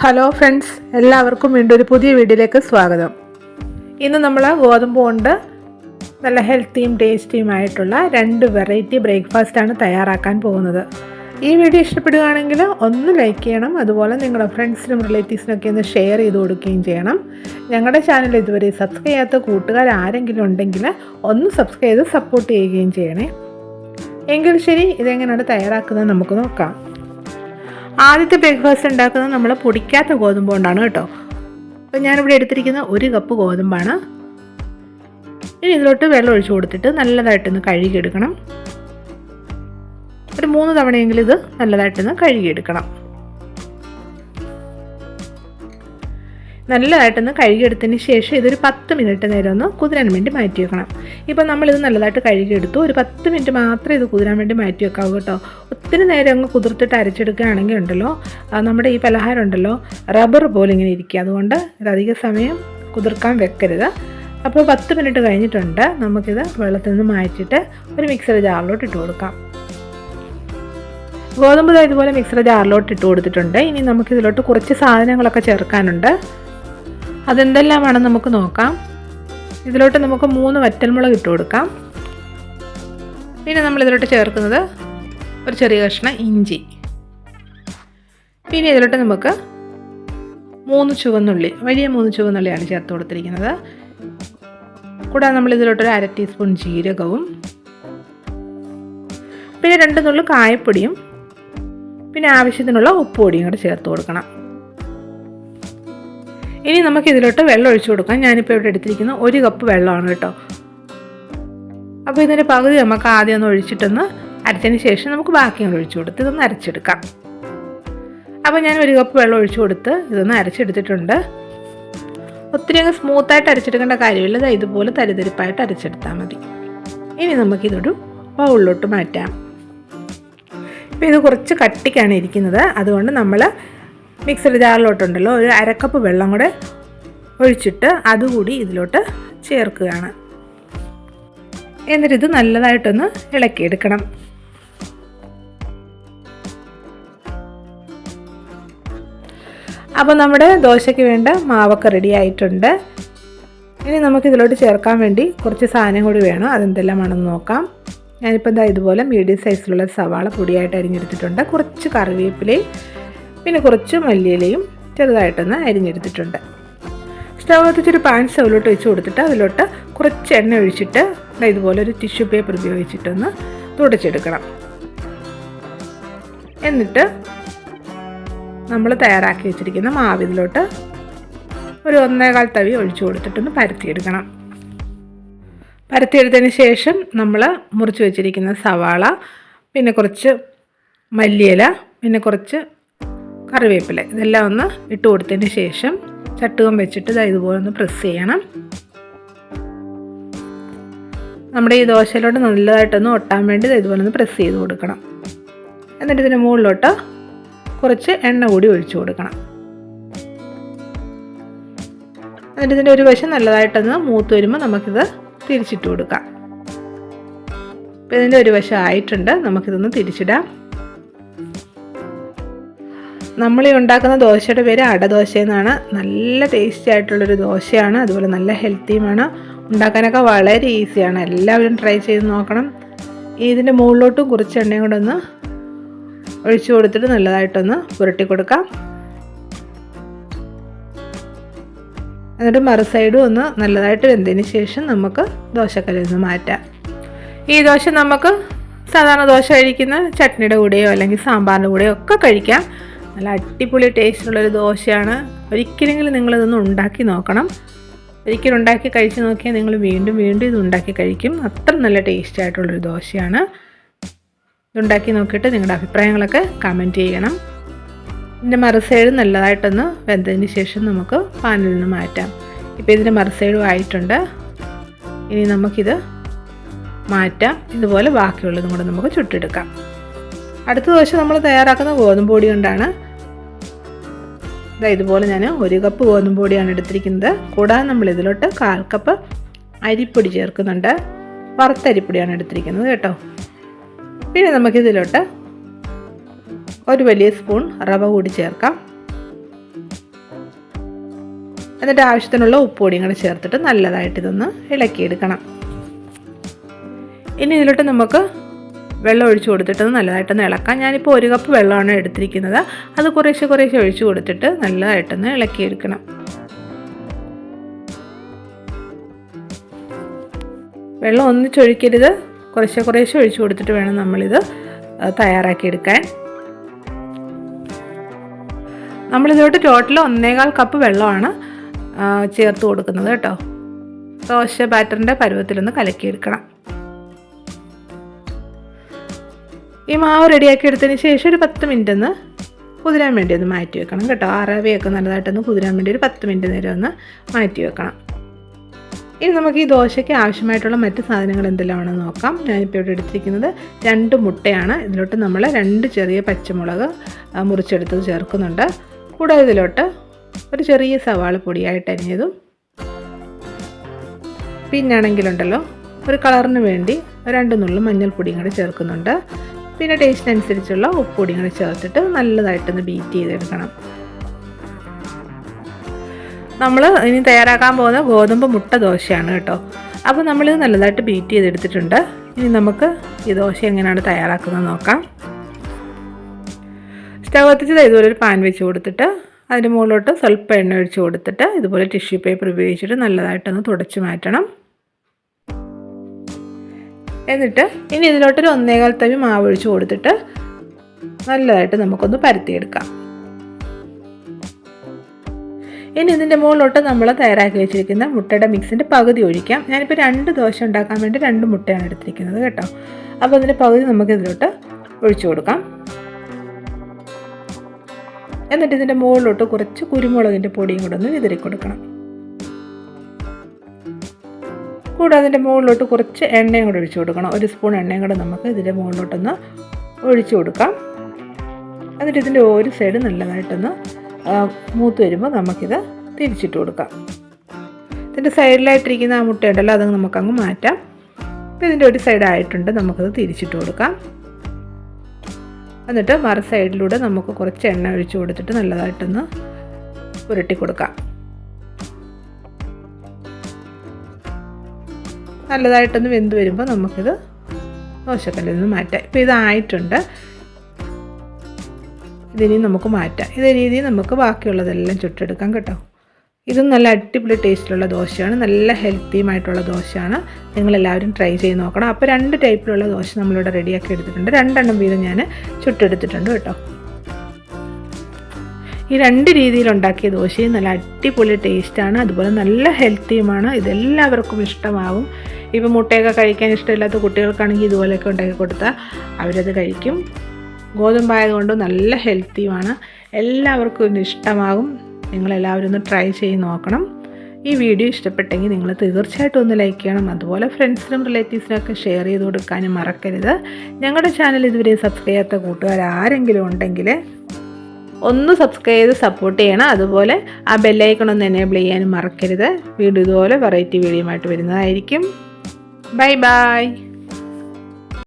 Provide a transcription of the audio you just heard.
Hello friends എല്ലാവർക്കും വീണ്ടും ഒരു പുതിയ വീഡിയോയിലേക്ക് സ്വാഗതം. ഇന്ന് നമ്മൾ ഗോതമ്പ് കൊണ്ട് നല്ല ഹെൽത്തിയും ടേസ്റ്റിയും ആയിട്ടുള്ള രണ്ട് വെറൈറ്റി ബ്രേക്ക്ഫാസ്റ്റാണ് തയ്യാറാക്കാൻ പോകുന്നത്. ഈ വീഡിയോ ഇഷ്ടപ്പെടുകയാണെങ്കിൽ ഒന്ന് ലൈക്ക് ചെയ്യണം അതുപോലെ നിങ്ങളുടെ ഫ്രണ്ട്സിനും റിലേറ്റീവ്സിനൊക്കെ ഒന്ന് ഷെയർ ചെയ്ത് കൊടുക്കുകയും ചെയ്യണം. ഞങ്ങളുടെ ചാനൽ ഇതുവരെ സബ്സ്ക്രൈബ് ചെയ്യാത്ത കൂട്ടുകാർ ആരെങ്കിലും ഉണ്ടെങ്കിൽ ഒന്ന് സബ്സ്ക്രൈബ് ചെയ്ത് സപ്പോർട്ട് ചെയ്യുകയും ചെയ്യണേ. എങ്കിൽ ശരി ഇതെങ്ങനെയാണ് തയ്യാറാക്കുന്നത് നമുക്ക് നോക്കാം. ആദ്യത്തെ ബ്രേക്ക്ഫാസ്റ്റ് ഉണ്ടാക്കുന്നത് നമ്മൾ പൊടിക്കാത്ത ഗോതമ്പ് കൊണ്ടാണ് കേട്ടോ. അപ്പോൾ ഞാനിവിടെ എടുത്തിരിക്കുന്ന ഒരു കപ്പ് ഗോതമ്പാണ്. ഇനി ഇതിലോട്ട് വെള്ളം ഒഴിച്ചു കൊടുത്തിട്ട് നല്ലതായിട്ടൊന്ന് കഴുകിയെടുക്കണം. ഒരു മൂന്ന് തവണയെങ്കിലും ഇത് നല്ലതായിട്ടൊന്ന് കഴുകിയെടുക്കണം. നല്ലതായിട്ടൊന്ന് കഴുകിയെടുത്തതിന് ശേഷം ഇതൊരു പത്ത് മിനിറ്റ് നേരം ഒന്ന് കുതിരാൻ വേണ്ടി മാറ്റി വെക്കണം ഇപ്പം നമ്മളിത് നല്ലതായിട്ട് കഴുകിയെടുത്തു. ഒരു പത്ത് മിനിറ്റ് മാത്രമേ ഇത് കുതിരാൻ വേണ്ടി മാറ്റി വെക്കാവൂ കേട്ടോ. ഒത്തിരി നേരം അങ്ങ് കുതിർത്തിട്ട് അരച്ചെടുക്കുകയാണെങ്കിൽ ഉണ്ടല്ലോ നമ്മുടെ ഈ പലഹാരം ഉണ്ടല്ലോ റബ്ബർ പോലെ ഇങ്ങനെ ഇരിക്കുക. അതുകൊണ്ട് ഇത് അധിക സമയം കുതിർക്കാൻ വെക്കരുത്. അപ്പോൾ പത്ത് മിനിറ്റ് കഴിഞ്ഞിട്ടുണ്ട്. നമുക്കിത് വെള്ളത്തിൽ നിന്ന് മാറ്റിയിട്ട് ഒരു മിക്സർ ജാറിലോട്ട് ഇട്ട് കൊടുക്കാം. ഗോതമ്പ് ഇതുപോലെ മിക്സർ ജാറിലോട്ട് ഇട്ട് കൊടുത്തിട്ടുണ്ട്. ഇനി നമുക്കിതിലോട്ട് കുറച്ച് സാധനങ്ങളൊക്കെ ചേർക്കാനുണ്ട്. അതെന്തെല്ലാമാണെന്ന് നമുക്ക് നോക്കാം. ഇതിലോട്ട് നമുക്ക് മൂന്ന് വറ്റൽമുളക് ഇട്ട് കൊടുക്കാം. പിന്നെ നമ്മൾ ഇതിലോട്ട് ചേർക്കുന്നത് ഒരു ചെറിയ കഷ്ണം ഇഞ്ചി. പിന്നെ ഇതിലോട്ട് നമുക്ക് മൂന്ന് ചുവന്നുള്ളി വലിയ മൂന്ന് ചുവന്നുള്ളിയാണ് ചേർത്ത് കൊടുത്തിരിക്കുന്നത്. കൂടാതെ നമ്മൾ ഇതിലോട്ടൊരു അര ടീസ്പൂൺ ജീരകവും പിന്നെ രണ്ട് നുള്ളു കായപ്പൊടിയും പിന്നെ ആവശ്യത്തിനുള്ള ഉപ്പ് പൊടിയും കൂടെ ചേർത്ത് കൊടുക്കണം. ഇനി നമുക്ക് ഇതിലോട്ട് വെള്ളം ഒഴിച്ചു കൊടുക്കാം. ഞാനിപ്പോൾ ഇവിടെ എടുത്തിരിക്കുന്ന ഒരു കപ്പ് വെള്ളമാണ് കേട്ടോ. അപ്പോൾ ഇതിന്റെ പകുതി നമുക്ക് ആദ്യം ഒന്ന് ഒഴിച്ചിട്ടൊന്ന് അരച്ചതിന് ശേഷം നമുക്ക് ബാക്കി ഒന്ന് ഒഴിച്ചു കൊടുത്ത് ഇതൊന്ന് അരച്ചെടുക്കാം. അപ്പോൾ ഞാൻ ഒരു കപ്പ് വെള്ളം ഒഴിച്ചു കൊടുത്ത് ഇതൊന്ന് അരച്ചെടുത്തിട്ടുണ്ട്. ഒത്തിരി അങ്ങ് സ്മൂത്തായിട്ട് അരച്ചെടുക്കേണ്ട കാര്യമില്ല. ദാ ഇതുപോലെ തരിതരിപ്പായിട്ട് അരച്ചെടുത്താൽ മതി. ഇനി നമുക്കിതൊരു ബൗളിലോട്ട് മാറ്റാം. ഇപ്പോൾ ഇത് കുറച്ച് കട്ടിക്കാണ് ഇരിക്കുന്നത്. അതുകൊണ്ട് നമ്മൾ മിക്സർ ജാറിലോട്ടുണ്ടല്ലോ ഒരു അരക്കപ്പ് വെള്ളം കൂടെ ഒഴിച്ചിട്ട് അതുകൂടി ഇതിലോട്ട് ചേർക്കുകയാണ്. എന്നിട്ട് ഇത് നല്ലതായിട്ടൊന്ന് ഇളക്കിയെടുക്കണം. അപ്പോൾ നമ്മുടെ ദോശയ്ക്ക് വേണ്ട മാവൊക്കെ റെഡി ആയിട്ടുണ്ട്. ഇനി നമുക്ക് ഇതിലോട്ട് ചേർക്കാൻ വേണ്ടി കുറച്ച് സാധനം കൂടി വേണം. അതെന്തെല്ലാമാണെന്ന് നോക്കാം. ഞാനിപ്പോൾ എന്താ ഇതുപോലെ മീഡിയം സൈസിലുള്ള സവാള പൊടിയായിട്ട് അരിഞ്ഞെടുത്തിട്ടുണ്ട്. കുറച്ച് കറിവേപ്പിലയും കുറച്ച് മല്ലിയിലയും ചെറുതായിട്ടൊന്ന് അരിഞ്ഞെടുത്തിട്ടുണ്ട്. സ്റ്റവ് കത്തിച്ചൊരു പാൻ സ്റ്റവിലോട്ട് വെച്ച് കൊടുത്തിട്ട് അതിലോട്ട് കുറച്ച് എണ്ണ ഒഴിച്ചിട്ട് ഇതുപോലെ ഒരു ടിഷ്യൂ പേപ്പർ ഉപയോഗിച്ചിട്ടൊന്ന് തുടച്ചെടുക്കണം. എന്നിട്ട് നമ്മൾ തയ്യാറാക്കി വെച്ചിരിക്കുന്ന മാവ് ഇതിലോട്ട് ഒരു ഒന്നേകാൽ തവി ഒഴിച്ചു കൊടുത്തിട്ടൊന്ന് പരത്തിയെടുക്കണം. പരത്തിയെടുത്തതിന് ശേഷം നമ്മൾ മുറിച്ച് വെച്ചിരിക്കുന്ന സവാള പിന്നെ കുറച്ച് മല്ലിയില പിന്നെ കുറച്ച് കറിവേപ്പില. ഇതെല്ലാം ഒന്ന് ഇട്ട് കൊടുത്തതിന് ശേഷം ചട്ടുകം വെച്ചിട്ട് ഇതാ ഇതുപോലെ ഒന്ന് പ്രസ് ചെയ്യണം. നമ്മുടെ ഈ ദോശയിലോട്ട് നല്ലതായിട്ടൊന്ന് ഒട്ടാൻ വേണ്ടി ഇതുപോലെ ഒന്ന് പ്രസ് ചെയ്ത് കൊടുക്കണം. എന്നിട്ട് ഇതിന് മുകളിലോട്ട് കുറച്ച് എണ്ണ കൂടി ഒഴിച്ചു കൊടുക്കണം. എന്നിട്ട് ഇതിന്റെ ഒരു വശം നല്ലതായിട്ടൊന്ന് മൂത്ത് വരുമ്പോൾ നമുക്കിത് തിരിച്ചിട്ട് കൊടുക്കാം. അപ്പോൾ ഇതിന്റെ ഒരു വശം ആയിട്ടുണ്ട്. നമുക്കിതൊന്ന് തിരിച്ചിടാം. നമ്മൾ ഈ ഉണ്ടാക്കുന്ന ദോശയുടെ പേര് അടദോശ എന്നാണ്. നല്ല ടേസ്റ്റി ആയിട്ടുള്ളൊരു ദോശയാണ്. അതുപോലെ നല്ല ഹെൽത്തിയുമാണ് ഉണ്ടാക്കാനൊക്കെ വളരെ ഈസിയാണ് എല്ലാവരും ട്രൈ ചെയ്ത് നോക്കണം. ഇതിന്റെ മുകളിലോട്ടും കുറച്ച് എണ്ണയും കൂടെ ഒന്ന് ഒഴിച്ചു കൊടുത്തിട്ട് നല്ലതായിട്ടൊന്ന് പുരട്ടി കൊടുക്കാം. എന്നിട്ട് മറു സൈഡും ഒന്ന് നല്ലതായിട്ട് വെന്തതിന് ശേഷം നമുക്ക് ദോശക്കല്ലിൽ നിന്ന് മാറ്റാം. ഈ ദോശ നമുക്ക് സാധാരണ ദോശ കഴിക്കുന്ന ചട്നിയുടെ കൂടെയോ അല്ലെങ്കിൽ സാമ്പാറിന്റെ കൂടെയോ ഒക്കെ കഴിക്കാം. നല്ല അടിപൊളി ടേസ്റ്റുള്ളൊരു ദോശയാണ്. ഒരിക്കലെങ്കിലും നിങ്ങളിതൊന്ന് ഉണ്ടാക്കി നോക്കണം. ഒരിക്കലും ഉണ്ടാക്കി കഴിച്ച് നോക്കിയാൽ നിങ്ങൾ വീണ്ടും വീണ്ടും ഇത് ഉണ്ടാക്കി കഴിക്കും. അത്ര നല്ല ടേസ്റ്റി ആയിട്ടുള്ളൊരു ദോശയാണ്. ഇതുണ്ടാക്കി നോക്കിയിട്ട് നിങ്ങളുടെ അഭിപ്രായങ്ങളൊക്കെ കമന്റ് ചെയ്യണം. ഇതിന്റെ മറുസൈഡ് നല്ലതായിട്ടൊന്ന് വെന്തതിന് ശേഷം നമുക്ക് പാനിൽ നിന്ന് മാറ്റാം. ഇപ്പോൾ ഇതിന്റെ മറുസൈഡും ആയിട്ടുണ്ട്. ഇനി നമുക്കിത് മാറ്റാം. ഇതുപോലെ ബാക്കിയുള്ളതും കൂടെ നമുക്ക് ചുട്ടെടുക്കാം. അടുത്ത ദോശ നമ്മൾ തയ്യാറാക്കുന്ന ഗോതമ്പ് പൊടി കൊണ്ടാണ് ഇതാ ഇതുപോലെ ഞാൻ ഒരു കപ്പ് ഗോതമ്പ് പൊടിയാണ് എടുത്തിരിക്കുന്നത്. കൂടാതെ നമ്മൾ ഇതിലോട്ട് കാൽ കപ്പ് അരിപ്പൊടി ചേർക്കുന്നുണ്ട്. വറുത്തരിപ്പൊടിയാണ് എടുത്തിരിക്കുന്നത് കേട്ടോ. പിന്നെ നമുക്കിതിലോട്ട് ഒരു വലിയ സ്പൂൺ റവ കൂടി ചേർക്കാം. എന്നിട്ട് ആവശ്യത്തിനുള്ള ഉപ്പുപൊടിയും കൂടെ ചേർത്തിട്ട് നല്ലതായിട്ട് ഇതൊന്ന് ഇളക്കിയെടുക്കണം. ഇനി ഇതിലോട്ട് നമുക്ക് വെള്ളം ഒഴിച്ചു കൊടുത്തിട്ട് നല്ലതായിട്ടൊന്ന് ഇളക്കാം. ഞാനിപ്പോൾ ഒരു കപ്പ് വെള്ളമാണ് എടുത്തിരിക്കുന്നത്. അത് കുറേശ്ശെ കുറേശ്ശെ ഒഴിച്ചു കൊടുത്തിട്ട് നല്ലതായിട്ടൊന്ന് ഇളക്കിയെടുക്കണം. വെള്ളം ഒന്നിച്ചൊഴിക്കരുത് കുറേശ്ശെ കുറേശ്ശെ ഒഴിച്ചു കൊടുത്തിട്ട് വേണം നമ്മളിത് തയ്യാറാക്കിയെടുക്കാൻ. നമ്മളിതോട്ട് ടോട്ടൽ ഒന്നേകാൽ കപ്പ് വെള്ളമാണ് ചേർത്ത് കൊടുക്കുന്നത് കേട്ടോ. ദോശ ബാറ്ററിന്റെ പരുവത്തിലൊന്ന് കലക്കിയെടുക്കണം. ഈ മാവ് റെഡിയാക്കി എടുത്തതിന് ശേഷം ഒരു പത്ത് മിനിറ്റ് ഒന്ന് കുതിരാൻ വേണ്ടി ഒന്ന് മാറ്റി വെക്കണം കേട്ടോ. ആറാവിയൊക്കെ നല്ലതായിട്ടൊന്ന് കുതിരാൻ വേണ്ടി ഒരു പത്ത് മിനിറ്റ് നേരം ഒന്ന് മാറ്റി വെക്കണം. ഇനി നമുക്ക് ഈ ദോശയ്ക്ക് ആവശ്യമായിട്ടുള്ള മറ്റ് സാധനങ്ങൾ എന്തെല്ലാമാണെന്ന് നോക്കാം. ഞാനിപ്പോൾ ഇവിടെ എടുത്തിരിക്കുന്നത് രണ്ട് മുട്ടയാണ്. ഇതിലോട്ട് നമ്മൾ രണ്ട് ചെറിയ പച്ചമുളക് മുറിച്ചെടുത്തത് ചേർക്കുന്നുണ്ട്. കൂടാതെ ഇതിലോട്ട് ഒരു ചെറിയ സവാള പൊടിയായിട്ട് അരിഞ്ഞതും പിന്നാണെങ്കിലുണ്ടല്ലോ ഒരു കളറിന് വേണ്ടി രണ്ട് നുള്ളു മഞ്ഞൾപ്പൊടിയും കൂടെ ചേർക്കുന്നുണ്ട്. പിന്നെ ടേസ്റ്റിനനുസരിച്ചുള്ള ഉപ്പുപൊടിയും കൂടി ചേർത്തിട്ട് നല്ലതായിട്ടൊന്ന് ബീറ്റ് ചെയ്തെടുക്കണം. നമ്മൾ ഇനി തയ്യാറാക്കാൻ പോകുന്ന ഗോതമ്പ് മുട്ട ദോശയാണ് കേട്ടോ. അപ്പോൾ നമ്മളിത് നല്ലതായിട്ട് ബീറ്റ് ചെയ്തെടുത്തിട്ടുണ്ട്. ഇനി നമുക്ക് ഈ ദോശ എങ്ങനെയാണ് തയ്യാറാക്കുന്നത് നോക്കാം. സ്റ്റവ് കത്തിച്ചത് ഇതുപോലെ ഒരു പാൻ വെച്ച് കൊടുത്തിട്ട് അതിന്റെ മുകളിലോട്ട് സ്വല്പം എണ്ണ ഒഴിച്ച് കൊടുത്തിട്ട് ഇതുപോലെ ടിഷ്യൂ പേപ്പർ ഉപയോഗിച്ചിട്ട് നല്ലതായിട്ടൊന്ന് തുടച്ചു മാറ്റണം. എന്നിട്ട് ഇനി ഇതിലോട്ടൊരു ഒന്നേകാൽ തവി മാവ് ഒഴിച്ച് കൊടുത്തിട്ട് നല്ലതായിട്ട് നമുക്കൊന്ന് പരത്തിയെടുക്കാം. ഇനി ഇതിന്റെ മുകളിലോട്ട് നമ്മൾ തയ്യാറാക്കി വെച്ചിരിക്കുന്ന മുട്ടയുടെ മിക്സിന്റെ പകുതി ഒഴിക്കാം. ഞാനിപ്പോൾ രണ്ട് ദോശ ഉണ്ടാക്കാൻ വേണ്ടി രണ്ട് മുട്ടയാണ് എടുത്തിരിക്കുന്നത് കേട്ടോ. അപ്പോൾ അതിന്റെ പകുതി നമുക്ക് ഇതിലോട്ട് ഒഴിച്ചു കൊടുക്കാം. എന്നിട്ട് ഇതിന്റെ മുകളിലോട്ട് കുറച്ച് കുരുമുളകിന്റെ പൊടിയും കൂടെ ഒന്ന് വിതറി കൊടുക്കണം കൂടാതെ അതിന്റെ മുകളിലോട്ട് കുറച്ച് എണ്ണയും കൂടെ ഒഴിച്ചു കൊടുക്കണം. ഒരു സ്പൂൺ എണ്ണയും കൂടെ നമുക്ക് ഇതിന്റെ മുകളിലോട്ടൊന്ന് ഒഴിച്ചു കൊടുക്കാം. എന്നിട്ട് ഇതിന്റെ ഒരു സൈഡ് നല്ലതായിട്ടൊന്ന് മൂത്ത് വരുമ്പോൾ നമുക്കിത് തിരിച്ചിട്ട് കൊടുക്കാം. ഇതിന്റെ സൈഡിലായിട്ടിരിക്കുന്ന ആ മുട്ടയുണ്ടല്ലോ അത് നമുക്കങ്ങ് മാറ്റാം. അപ്പോൾ ഇതിന്റെ ഒരു സൈഡായിട്ടുണ്ട് നമുക്കത് തിരിച്ചിട്ട് കൊടുക്കാം. എന്നിട്ട് മറ സൈഡിലൂടെ നമുക്ക് കുറച്ച് എണ്ണ ഒഴിച്ചു കൊടുത്തിട്ട് നല്ലതായിട്ടൊന്ന് പുരട്ടി കൊടുക്കാം. നല്ലതായിട്ടൊന്ന് വെന്ത് വരുമ്പോൾ നമുക്കിത് ദോശക്കല്ലിൽ നിന്ന് മാറ്റാം. ഇപ്പോൾ ഇതായിട്ടുണ്ട്. ഇതിനി നമുക്ക് മാറ്റാം. ഇതേ രീതിയിൽ നമുക്ക് ബാക്കിയുള്ളതെല്ലാം ചുട്ടെടുക്കാം കേട്ടോ. ഇതും നല്ല അടിപൊളി ടേസ്റ്റിലുള്ള ദോശയാണ്. നല്ല ഹെൽത്തിയുമായിട്ടുള്ള ദോശയാണ്. നിങ്ങളെല്ലാവരും ട്രൈ ചെയ്ത് നോക്കണം. അപ്പോൾ രണ്ട് ടൈപ്പിലുള്ള ദോശ നമ്മളിവിടെ റെഡിയാക്കി എടുത്തിട്ടുണ്ട്. രണ്ടെണ്ണം വീതം ഞാൻ ചുട്ടെടുത്തിട്ടുണ്ട് കേട്ടോ. ഈ രണ്ട് രീതിയിലുണ്ടാക്കിയ ദോശയും നല്ല അടിപൊളി ടേസ്റ്റാണ്. അതുപോലെ നല്ല ഹെൽത്തിയുമാണ്. ഇതെല്ലാവർക്കും ഇഷ്ടമാവും. ഇപ്പോൾ മുട്ടയൊക്കെ കഴിക്കാൻ ഇഷ്ടമില്ലാത്ത കുട്ടികൾക്കാണെങ്കിൽ ഇതുപോലെയൊക്കെ ഉണ്ടാക്കി കൊടുത്താൽ അവരത് കഴിക്കും. ഗോതമ്പായതുകൊണ്ട് നല്ല ഹെൽത്തിയുമാണ്. എല്ലാവർക്കും ഇത് ഇഷ്ടമാകും. നിങ്ങളെല്ലാവരും ഒന്ന് ട്രൈ ചെയ്ത് നോക്കണം. ഈ വീഡിയോ ഇഷ്ടപ്പെട്ടെങ്കിൽ നിങ്ങൾ തീർച്ചയായിട്ടും ഒന്ന് ലൈക്ക് ചെയ്യണം. അതുപോലെ ഫ്രണ്ട്സിനും റിലേറ്റീവ്സിനൊക്കെ ഷെയർ ചെയ്ത് കൊടുക്കാനും മറക്കരുത്. ഞങ്ങളുടെ ചാനൽ ഇതുവരെ സബ്സ്ക്രൈബ് ചെയ്യാത്ത കൂട്ടുകാർ ആരെങ്കിലും ഉണ്ടെങ്കിൽ ഒന്ന് സബ്സ്ക്രൈബ് ചെയ്ത് സപ്പോർട്ട് ചെയ്യണം. അതുപോലെ ആ ബെല്ലൈക്കൺ ഒന്ന് എനേബിൾ ചെയ്യാനും മറക്കരുത്. വീണ്ടും ഇതുപോലെ വെറൈറ്റി വീഡിയോ ആയിട്ട് വരുന്നതായിരിക്കും. Bye bye.